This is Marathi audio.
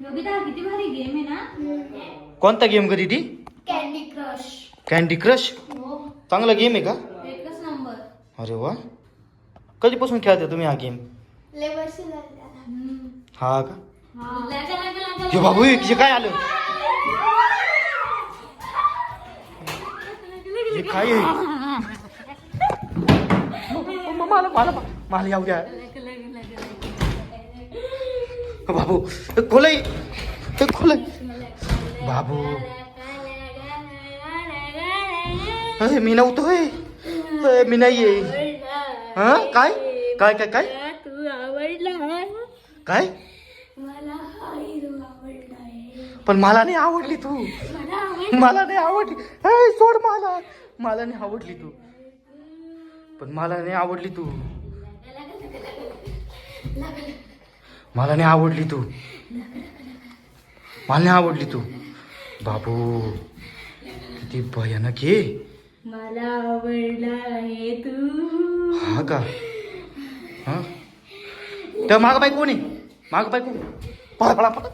योगिता हा किती भारी गेम आहे ना? कोणता गेम का दीदी? कॅन्डी क्रश कॅन्डी क्रश हो. चांगला गेम आहे का? एकच नंबर अरे वा. कधीपासून खेळता तुम्ही हा गेम लय वर्ष झाली त्याला. हा का? लागा, लागा, लागा, हे बाबू हे काय आलं? हे काय आहे? म- म- मला मला मला येऊ द्या. बाबू हे खोलय. हे खोलय. बाबू. अरे मी नव्हतो होय. अरे, मी नाहीये. हा? काय? काय काय काय? तू आवडला काय? पण मला नाही आवडली तू. मला नाही आवडली. हे सोड मला. मला नाही आवडली तू. पण मला नाही आवडली तू. मला नाही आवडली तू. मला नाही आवडली तू. बाबू किती भयानक आहे मला आवडला आहे तू. हा का? हा? त्या माग बाई कोण माग बाई कोण पळा पळा पळा.